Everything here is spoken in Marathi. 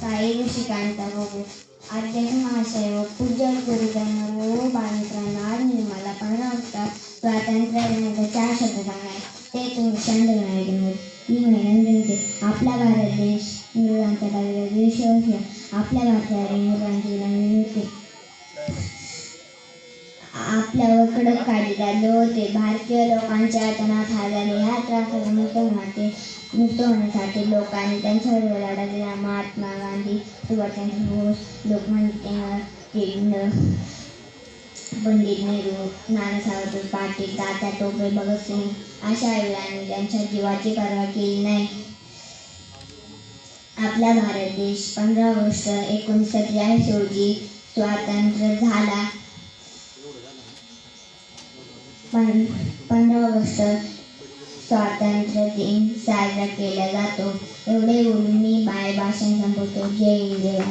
काही ऋषिकांत बघू अध्यक्ष महाशय व पूज्य गुरुजन व बालमित्रांना आज मी मला पंधरा वाजता स्वातंत्र्य दिनाचे चार शब्द सांगणार ते तुम्ही शांत ऐकून मी म्हणेन विनंती आपला भारत देश इंग्रजांच्या डावीला देश असला आपल्या भारताला इंग्रजांची विनंती आपल्यावर कडक कायदे होते भारतीय लोकांच्या हातानात झालेले ह्या त्रासाला मुक्त होण्यासाठी मुक्त होण्यासाठी लोकांनी त्यांच्या विरोधात लढा दिला महात्मा गांधी सुभाषचंद्र बोस लोकमान्य पंडित नेहरू नानासाहेब पाटील तात्या टोपे भगतसिंग अशा वीरांनी त्यांच्या जीवाची पर्वा केली नाही. आपला भारत देश पंधरा ऑगस्ट एकोणीसशे त्र्याऐंशी रोजी स्वातंत्र्य झाला. पण पंधरा ऑगस्ट स्वातंत्र्य दिन साजरा केला जातो. एवढे बोलून मी बाय भाषण संपवतो जय जय